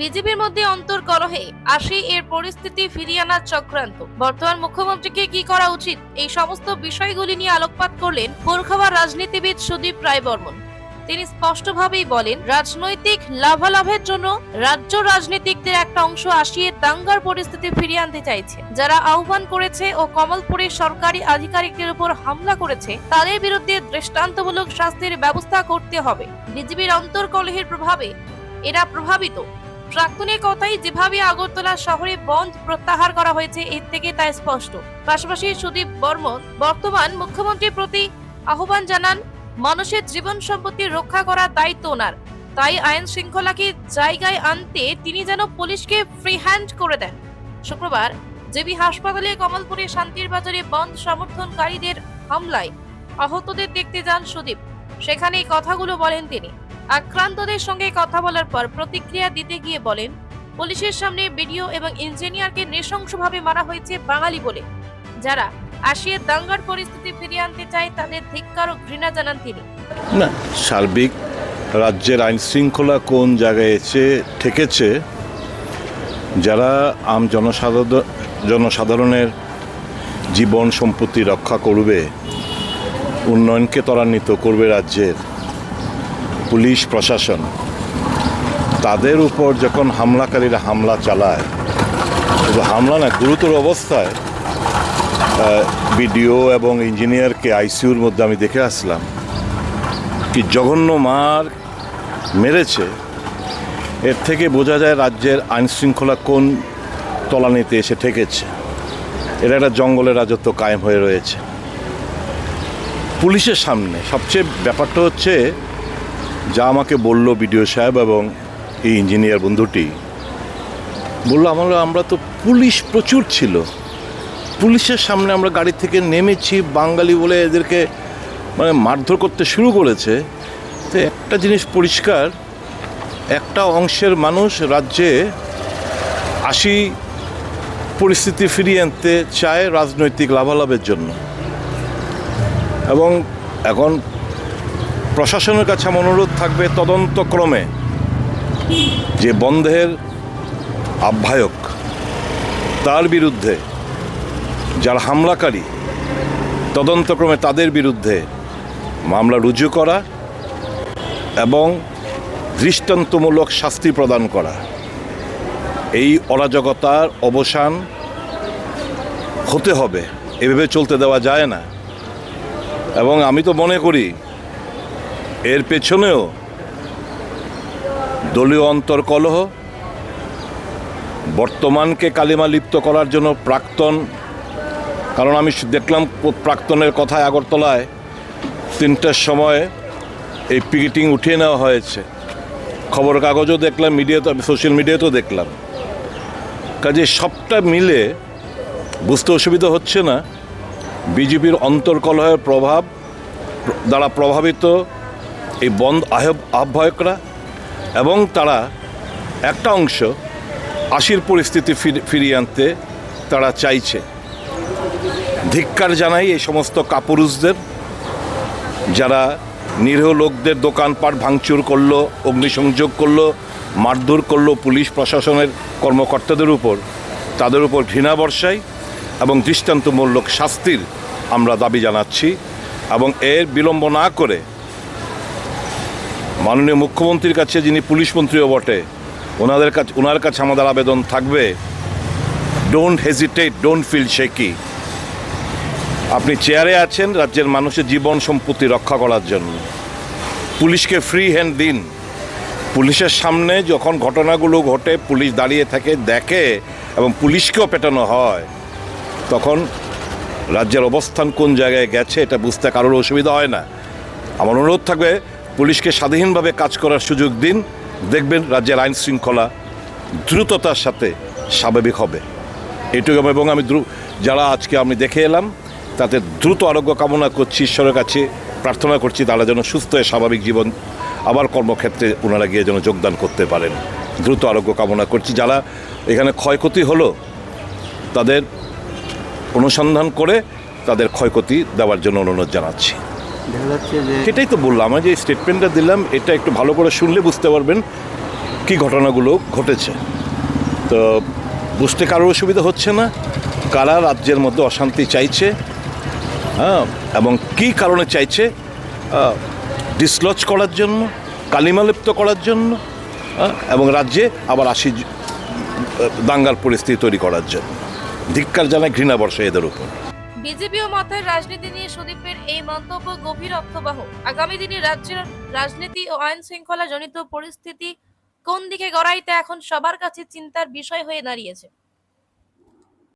বিজেপির মধ্যে অন্তর্কলহে আসে এর পরিস্থিতি ফিরিয়ে আনার চক্রান্ত। বর্তমান মুখ্যমন্ত্রীকে কি করা উচিত? এই সমস্ত বিষয়গুলি নিয়ে আলোকপাত করলেন পোরখাবার রাজনীতিবিদ সুদীপ রায় বর্মন তিনি স্পষ্টভাবেই বলেন, রাজনৈতিক লাভালাভের জন্য রাজ্য রাজনীতিকদের একটা অংশ আসিয়ে দাঙ্গার পরিস্থিতি ফিরিয়ে আনতে চাইছে। যারা আহ্বান করেছে ও কমলপুরের সরকারি আধিকারিকদের উপর হামলা করেছে, তাদের বিরুদ্ধে দৃষ্টান্তমূলক শাস্তির ব্যবস্থা করতে হবে। বিজেপির অন্তর্কলহের প্রভাবে, এরা প্রভাবিত। প্রাক্তনের কথাই যেভাবে আগরতলা শহরে বন্ধ প্রত্যাহার করা হয়েছে, এর থেকে তা স্পষ্ট। পাশাপাশি সুদীপ বর্মন বর্তমান মুখ্যমন্ত্রীর প্রতি আহ্বান জানান, মানুষের জীবন সম্পত্তি রক্ষা করার দায়িত্ব ওনার। তাই আইন শৃঙ্খলাকে জায়গায় আনতে তিনি যেন পুলিশকে ফ্রি হ্যান্ড করে দেন। শুক্রবার জেবি হাসপাতালে কমলপুরে শান্তির বাজারে বন্ধ সমর্থনকারীদের হামলায় আহতদের দেখতে যান সুদীপ। সেখানে কথাগুলো বলেন তিনি। আক্রান্তদের সঙ্গে কথা বলার পর প্রতিক্রিয়া দিতে গিয়ে বলেন, পুলিশের সামনে বিডিও এবং ইঞ্জিনিয়ারকে নৃশংসভাবে মারা হয়েছে বাঙালি বলে। যারা আসিয়ে দাঙ্গার পরিস্থিতি ফিরিয়ে আনতে চায় তাদের ধিক্কার ও ঘৃণা জানান তিনি। না, সার্বিক রাজ্যের আইন শৃঙ্খলা কোন জায়গায় এসে ঠেকেছে, যারা আম জনসাধারণ, জনসাধারণের জীবন সম্পত্তি রক্ষা করবে, উন্নয়নকে ত্বরান্বিত করবে রাজ্যের। পুলিশ, প্রশাসন, তাদের উপর যখন হামলাকারীরা হামলা চালায়, শুধু হামলা না গুরুতর অবস্থায় বিডিও এবং ইঞ্জিনিয়ারকে আইসিইউর মধ্যে আমি দেখে আসলাম কি জঘন্য মার মেরেছে। এর থেকে বোঝা যায় রাজ্যের আইন শৃঙ্খলা কোন তলানিতে এসে ঠেকেছে। এটা একটা জঙ্গলের রাজত্ব কায়েম হয়ে রয়েছে। পুলিশের সামনে সবচেয়ে ব্যাপারটা হচ্ছে যা আমাকে বলল বিডিও সাহেব এবং এই ইঞ্জিনিয়ার বন্ধুটি। বলল, আমরা আমরা তো পুলিশ প্রচুর ছিল। পুলিশের সামনে আমরা গাড়ি থেকে নেমেছি, বাঙালি বলে এদেরকে মানে মারধর করতে শুরু করেছে। তো একটা জিনিস পরিষ্কার, একটা অংশের মানুষ রাজ্যে আসি পরিস্থিতি ফিরিয়ে আনতে চায় রাজনৈতিক লাভালাভের জন্য। এবং এখন প্রশাসনের কাছে আমার অনুরোধ থাকবে তদন্তক্রমে যে বন্ধের আহ্বায়ক তার বিরুদ্ধে যারা হামলাকারী, তদন্তক্রমে তাদের বিরুদ্ধে মামলা রুজু করা এবং দৃষ্টান্তমূলক শাস্তি প্রদান করা। এই অরাজকতার অবসান হতে হবে। এভাবে চলতে দেওয়া যায় না। এবং আমি তো মনে করি এর পেছনেও দলীয় অন্তর্কলহ বর্তমানকে কালিমা লিপ্ত করার জন্য প্রাক্তন, কারণ আমি দেখলাম প্রাক্তনের কথায় আগরতলায় তিনটার সময় এই পিকেটিং উঠিয়ে নেওয়া হয়েছে। খবর কাগজও দেখলাম মিডিয়াতে সোশ্যাল মিডিয়াতেও দেখলাম। কাজে সবটা মিলে বুঝতে অসুবিধা হচ্ছে না। বিজেপির অন্তর্কলহের প্রভাব দ্বারা প্রভাবিত এই বন্ধ আহ্ব আহ্বায়করা এবং তারা একটা অংশ আশির পরিস্থিতি ফিরিয়ে আনতে তারা চাইছে। ধিক্কার জানাই এই সমস্ত কাপুরুষদের, যারা নিরীহ লোকদের দোকানপাট ভাঙচুর করল, অগ্নিসংযোগ করল, মারধর করল পুলিশ প্রশাসনের কর্মকর্তাদের উপর, তাদের উপর ঘৃণা বর্ষায় এবং দৃষ্টান্তমূলক শাস্তির আমরা দাবি জানাচ্ছি এবং এর বিলম্ব না করে মাননীয় মুখ্যমন্ত্রীর কাছে যিনি পুলিশ মন্ত্রীও বটে, ওনাদের কাছে ওনার কাছে আমাদের আবেদন থাকবে। Don't hesitate don't feel shaky আপনি চেয়ারে আছেন, রাজ্যের মানুষের জীবন সম্পত্তি রক্ষা করার জন্য। পুলিশকে ফ্রি হ্যান্ড দিন। পুলিশের সামনে যখন ঘটনাগুলো ঘটে, পুলিশ দাঁড়িয়ে থাকে, দেখে এবং পুলিশকেও পেটানো হয়, তখন রাজ্যের অবস্থান কোন জায়গায় গেছে, এটা বুঝতে কারোর অসুবিধা হয় না। আমার অনুরোধ থাকবে পুলিশকে স্বাধীনভাবে কাজ করার সুযোগ দিন। দেখবেন রাজ্যের আইন শৃঙ্খলা দ্রুততার সাথে স্বাভাবিক হবে। এটুকু এবং আমি যারা আজকে আমি দেখে এলাম তাতে দ্রুত আরোগ্য কামনা করছি, ঈশ্বরের কাছে প্রার্থনা করছি, তারা যেন সুস্থ হয়ে স্বাভাবিক জীবন আবার কর্মক্ষেত্রে ওনারা গিয়ে যেন যোগদান করতে পারেন। দ্রুত আরোগ্য কামনা করছি। যারা এখানে ক্ষয়ক্ষতি হলো, তাদের অনুসন্ধান করে তাদের ক্ষয়ক্ষতি দেওয়ার জন্য অনুরোধ জানাচ্ছি। সেটাই তো বললাম আমি যে স্টেটমেন্টটা দিলাম এটা একটু ভালো করে শুনলে বুঝতে পারবেন কি ঘটনাগুলো ঘটেছে। তো বুঝতে কারোর অসুবিধা হচ্ছে না কারা রাজ্যের মধ্যে অশান্তি চাইছে হ্যাঁ এবং কি কারণে চাইছে ডিসলজ করার জন্য কালিমালিপ্ত করার জন্য হ্যাঁ, এবং রাজ্যে আবার আসি দাঙ্গার পরিস্থিতি তৈরি করার জন্য। ধিক্কার জানায় ঘৃণা বর্ষে এদের উপর। বিজেপি ও মাথায় রাজনীতি নিয়ে সুদীপের এই মন্তব্য গভীর অর্থবাহ। আগামী দিনে রাজ্যের রাজনীতি ও আইন শৃঙ্খলা জনিত পরিস্থিতি কোন দিকে গড়াইতে এখন সবার কাছে চিন্তার বিষয় হয়ে দাঁড়িয়েছে।